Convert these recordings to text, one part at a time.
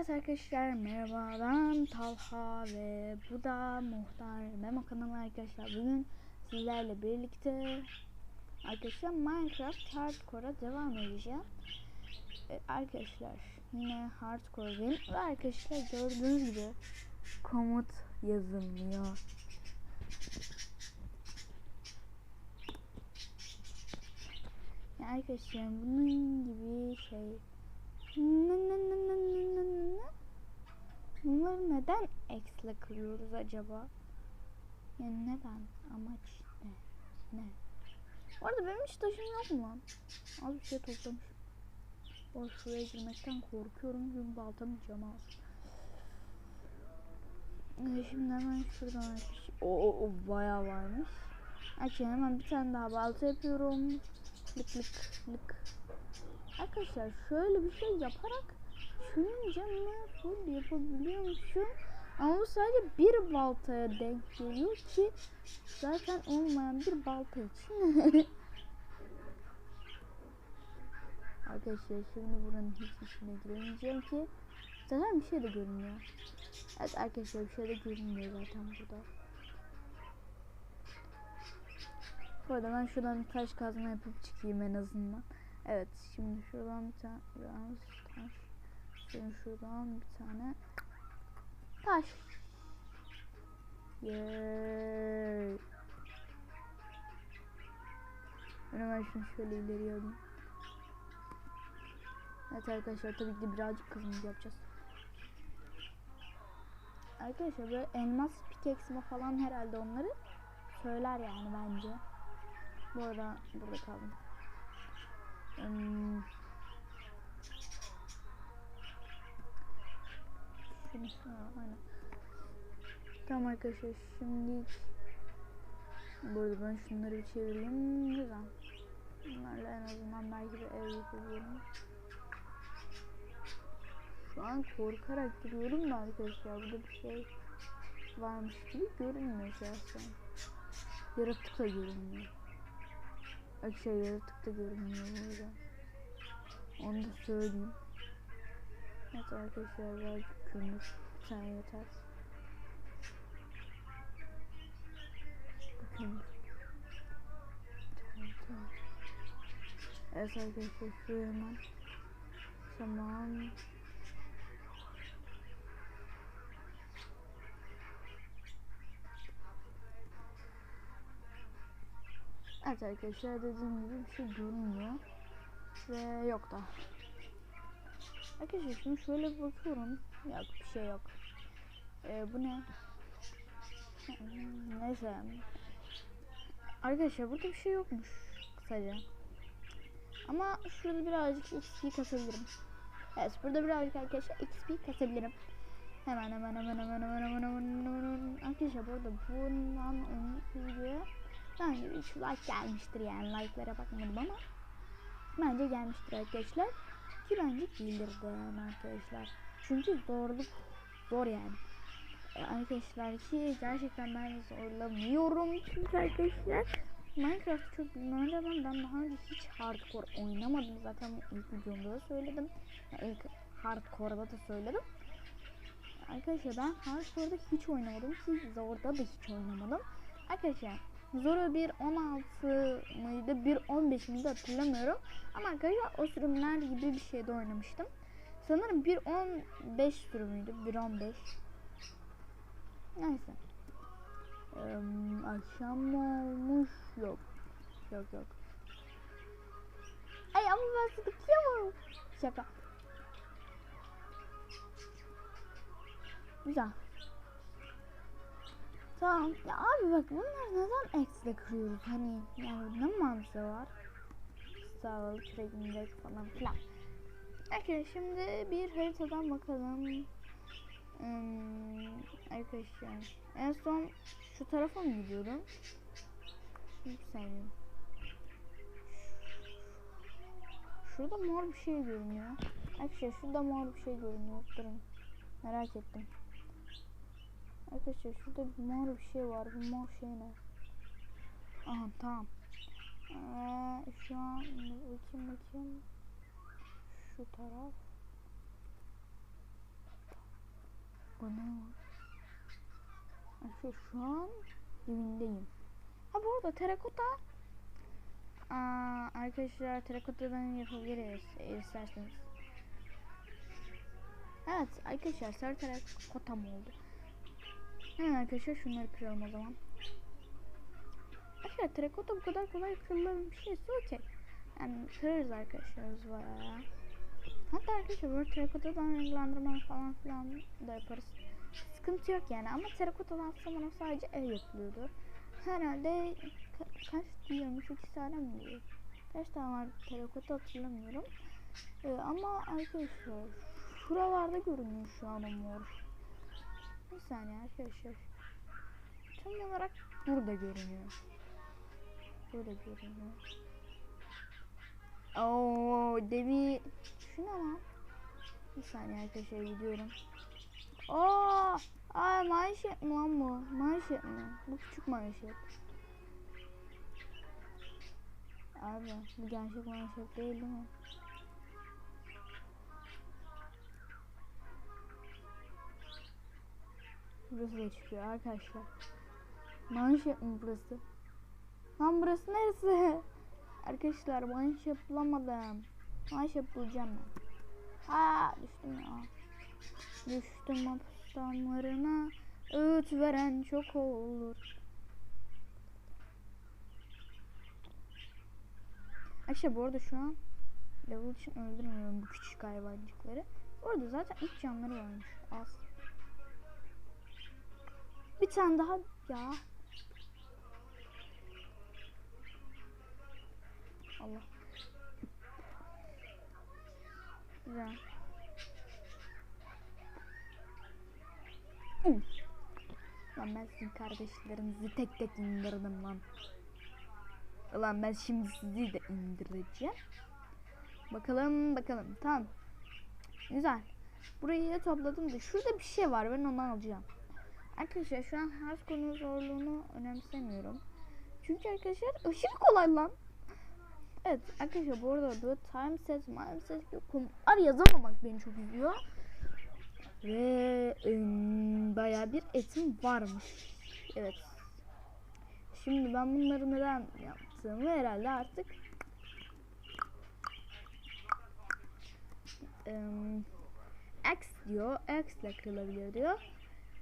Evet arkadaşlar merhaba ben Talha ve bu da Muhtar Memo kanalı arkadaşlar. Bugün sizlerle birlikte arkadaşlar Minecraft Hardcore'a devam edeceğim. Ee, arkadaşlar yine Hardcore'dayım ve arkadaşlar gördüğünüz gibi komut yazılmıyor. Yani arkadaşlar bunun gibi şey Bunları neden eksle kırıyoruz acaba? Yani neden? Amaç ne? Ne? Bu arada benim hiç taşım yok mu lan? Az bir şey toplamış. O şuraya girmekten korkuyorum çünkü baltamayacağım az. Ee, Şimdi hemen şuradan arkadaşlar. O, o, o bayağı varmış. Açın hemen bir tane daha balta yapıyorum. Lık lık lık. Arkadaşlar şöyle bir şey yaparak şunun canını full yapabiliyormuşum. Ama bu sadece bir baltaya denk geliyor ki zaten olmayan bir balta için. Arkadaşlar şimdi buranın hiç içine giremeyeceğim ki zaten bir şey de görünmüyor. Evet arkadaşlar bir şey de görünmüyor zaten burada. Bu arada ben şuradan taş kazma yapıp çıkayım en azından. Evet şimdi şuradan bir tane biraz taş. Şimdi şuradan bir tane taş. Yeee. Ben hemen şunu şöyle ileri alayım. Evet arkadaşlar tabii ki birazcık kızımız yapacağız. Arkadaşlar böyle elmas pikeksime falan herhalde onları söyler yani bence. Bu arada burada kaldım. Hmm. Şunu şuna aynen. Tamam arkadaşlar şimdi burada ben şunları bir çevireyim güzel. Bunlarla en azından belki bir ev yapabilirim. Şu an korkarak giriyorum da arkadaşlar burada bir şey varmış gibi görünmüyor şahsen. Yaratık da görünmüyor. Arkadaşlar yaratık da görünmüyor burada. Onu da söyleyeyim. Evet arkadaşlar birazcık kömür. Bir tane yeter. Kömür. Tamam tamam. Evet arkadaşlar şuraya hemen. Tamam. Evet arkadaşlar dediğim gibi bir şey görünmüyor. Ve yok da. Arkadaşlar şimdi şöyle bir bakıyorum. Yok bir şey yok. Ee, bu ne? Neyse. Arkadaşlar burada bir şey yokmuş. Kısaca. Ama şurada birazcık XP kasabilirim. Evet burada birazcık arkadaşlar XP kasabilirim. Hemen hemen hemen hemen hemen hemen hemen hemen Arkadaşlar bu arada bundan önceki videoya Bence 3 like gelmiştir yani like'lara bakmadım ama bence gelmiştir arkadaşlar. Ki bence yani arkadaşlar. Çünkü zorluk zor yani. Arkadaşlar ki gerçekten ben zorlamıyorum çünkü arkadaşlar Minecraft çok bilmem ben, ben daha önce hiç hardcore oynamadım zaten ilk videomda da söyledim. Yani ilk hardcore'da da söyledim. Arkadaşlar ben hardcore'da hiç oynamadım ki zorda da hiç oynamadım. Arkadaşlar Zoro 1.16 mıydı 1.15 miydi hatırlamıyorum. Ama arkadaşlar o sürümler gibi bir şeyde oynamıştım. Sanırım 1.15 sürümüydü 1.15. Neyse. Ee, akşam olmuş? Yok. Yok yok. Ay ama ben sıkıyorum. Şaka. Güzel. Tamam. Ya abi bak bunlar neden ekstra kırıyoruz? Hani yani ne mantığı var? Sağlık, trading falan filan. Arkadaşlar şimdi bir haritadan bakalım. Hmm, arkadaşlar en son şu tarafa mı gidiyorum? Bir saniye. Şurada mor bir şey görünüyor. Arkadaşlar şurada mor bir şey görünüyor. Durun. Merak ettim. Arkadaşlar şurada bir mor bir şey var. Bu mor şey ne? Aha tamam. Ee, şu an bakayım bakayım. Şu taraf. Bana Arkadaşlar şu an dibindeyim. Ha bu arada terakota Aa, arkadaşlar terakotadan yapabiliriz isterseniz. Evet arkadaşlar sarı terakotam oldu. Hemen arkadaşlar şunları kıralım o zaman. Arkadaşlar terakota bu kadar kolay kırılan bir şeyse okey. Yani kırarız arkadaşlar biz bayağı. Hatta arkadaşlar böyle terakotadan renklendirme falan filan da yaparız. Sıkıntı yok yani ama terakotadan sonra sadece ev yapılıyordu. Herhalde ka- kaç diyormuş iki tane mi diyor? Kaç tane var terakota hatırlamıyorum. Ee, ama arkadaşlar şuralarda görünüyor şu an o mor. Bir saniye arkadaşlar. Tam olarak burada görünüyor. Burada görünüyor. Oo devi şu ne lan? Bir saniye arkadaşlar gidiyorum. Oo, ay manşet mi lan bu? Manşet mi? Bu küçük manşet. Abi bu gerçek manşet değil değil mi? Burası da çıkıyor arkadaşlar. Manşet mi burası? Lan burası neresi? Arkadaşlar manşet bulamadım. Manşet bulacağım ben. Aa düştüm ya. Düştüm hapis damarına. Öğüt veren çok olur. Arkadaşlar bu arada şu an level için öldürmüyorum bu küçük hayvancıkları. Orada zaten ilk canları varmış. Az. Bir tane daha ya. Allah. Güzel. Lan ben sizin kardeşlerinizi tek tek indirdim lan. Ulan ben şimdi sizi de indireceğim. Bakalım bakalım. Tamam. Güzel. Burayı topladım da şurada bir şey var ben onu alacağım. Arkadaşlar şu an her konu zorluğunu önemsemiyorum. Çünkü arkadaşlar aşırı kolay lan. Evet arkadaşlar bu arada böyle time set, time set gibi konular yazamamak beni çok üzüyor. Ve ım, bayağı bir etim varmış. Evet. Şimdi ben bunları neden yaptığımı herhalde artık X diyor. X ile kırılabilir diyor.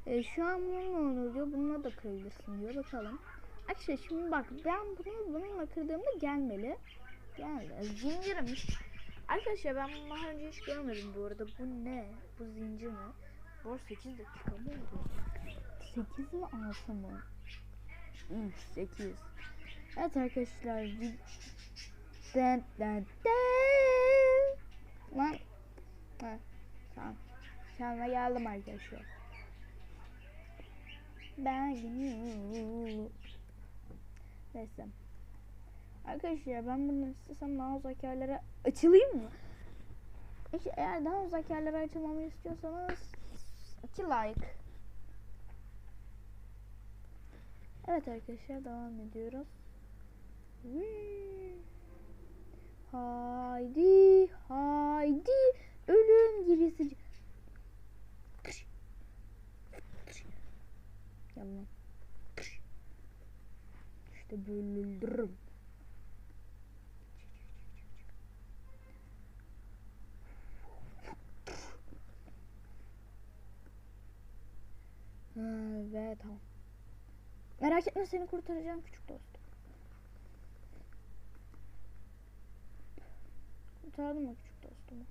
E, şu an bununla olur diyor. Bununla da kırabilirsin diyor. Bakalım. Arkadaşlar şimdi bak ben bunu bununla kırdığımda gelmeli. Geldi. Zincirmiş. Arkadaşlar ben bunu daha önce hiç görmedim bu arada. Bu ne? Bu zincir mi? Bu arada 8 dakika mı oldu? 8 mi 6 mı? Üf 8. Evet arkadaşlar. Den den den. Lan. Ha, tamam. Kendime geldim arkadaşlar. Ben. Neyse. Arkadaşlar ben bunu istesem daha uzak yerlere açılayım mı? İşte eğer daha uzak yerlere açılmamı istiyorsanız 2 like. Evet arkadaşlar devam ediyoruz. Haydi haydi ölüm gibi Yalan. İşte böyle öldürürüm. Ha, ve tamam. Merak etme seni kurtaracağım küçük dostum. Kurtardım mı küçük dostumu?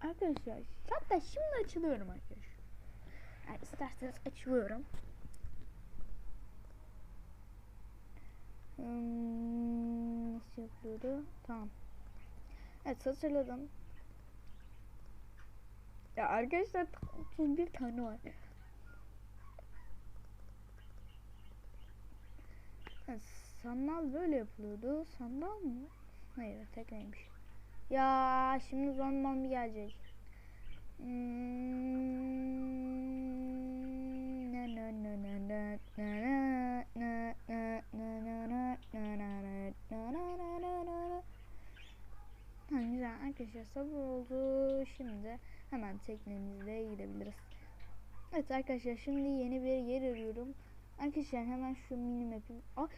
Arkadaşlar hatta şimdi açılıyorum arkadaşlar. Yani isterseniz açıyorum. Hmm, nasıl yapıyordu? Tamam. Evet hatırladım. Ya arkadaşlar 31 tane var. Ha, sandal böyle yapılıyordu. Sandal mı? Hayır tekneymiş. Ya şimdi bir gelecek. Hmm, güzel arkadaşlar sabır oldu. Şimdi hemen teknemizle gidebiliriz. Evet arkadaşlar şimdi yeni bir yer arıyorum. Arkadaşlar hemen şu mini map'i... Aa,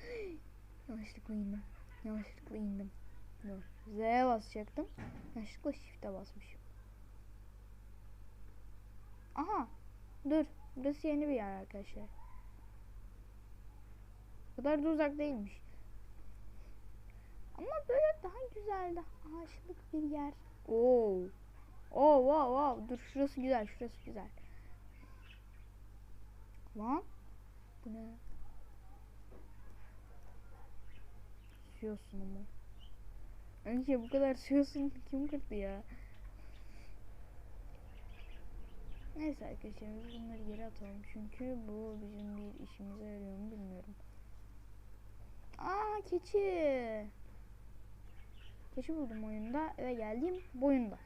yanlışlıkla indim. Yanlışlıkla indim. Dur. Z'ye basacaktım. Yanlışlıkla shift'e basmışım. Aha. Dur. Burası yeni bir yer arkadaşlar. Kadar da uzak değilmiş. Ama böyle daha güzel, daha ağaçlık bir yer. Oo. Oo, wow, wow. Dur şurası güzel, şurası güzel. Lan. Bu ne? Suyosun ama. Önce bu kadar suyosun kim kırdı ya? Neyse arkadaşlar bunları geri atalım çünkü bu bizim bir işimize yarıyor mu bilmiyorum. Aa keçi. Keçi buldum oyunda ve geldim boyunda.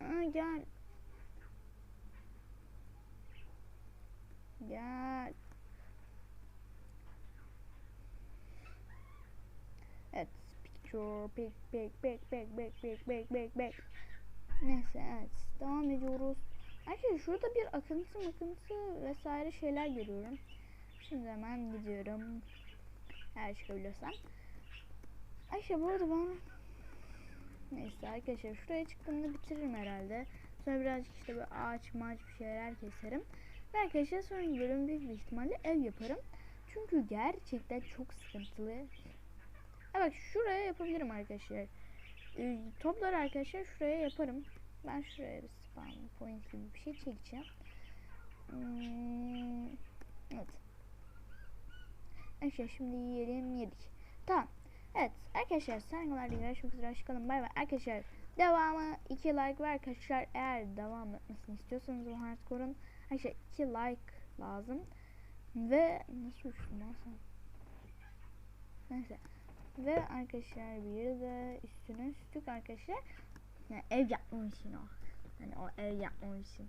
Aa, gel. Gel. Evet. Picture, pick, pick, pick, pick, pick, pick, pick, pick, pick. Neyse evet. Devam ediyoruz. Arkadaşlar şurada bir akıntı makıntı vesaire şeyler görüyorum. Şimdi hemen gidiyorum. Eğer çıkabilirsem. Ayşe bu arada bana Neyse arkadaşlar şuraya çıktığımda bitiririm herhalde. Sonra birazcık işte böyle ağaç maç bir şeyler keserim. Ve arkadaşlar sonraki bölüm büyük bir ihtimalle ev yaparım. Çünkü gerçekten çok sıkıntılı. Ha bak şuraya yapabilirim arkadaşlar. Ee, topları arkadaşlar şuraya yaparım. Ben şuraya bir spawn point gibi bir şey çekeceğim. Hmm, evet. Arkadaşlar şimdi yiyelim yedik. Tamam. Evet arkadaşlar sonralarda görüşmek üzere hoşçakalın bay bay. Arkadaşlar devamı 2 like ve arkadaşlar eğer devam etmesini istiyorsanız bu hardcore'un arkadaşlar 2 like lazım. Ve nasıl uçtum? Neyse. Ve arkadaşlar bir de üstüne üstlük arkadaşlar yani ev yapmam için o. Yani o ev yapmam için.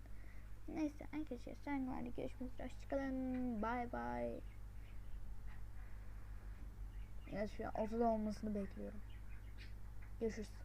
Neyse arkadaşlar sonralarda görüşmek üzere hoşçakalın. Bay bay. Ya şu an ortada olmasını bekliyorum. Görüşürüz.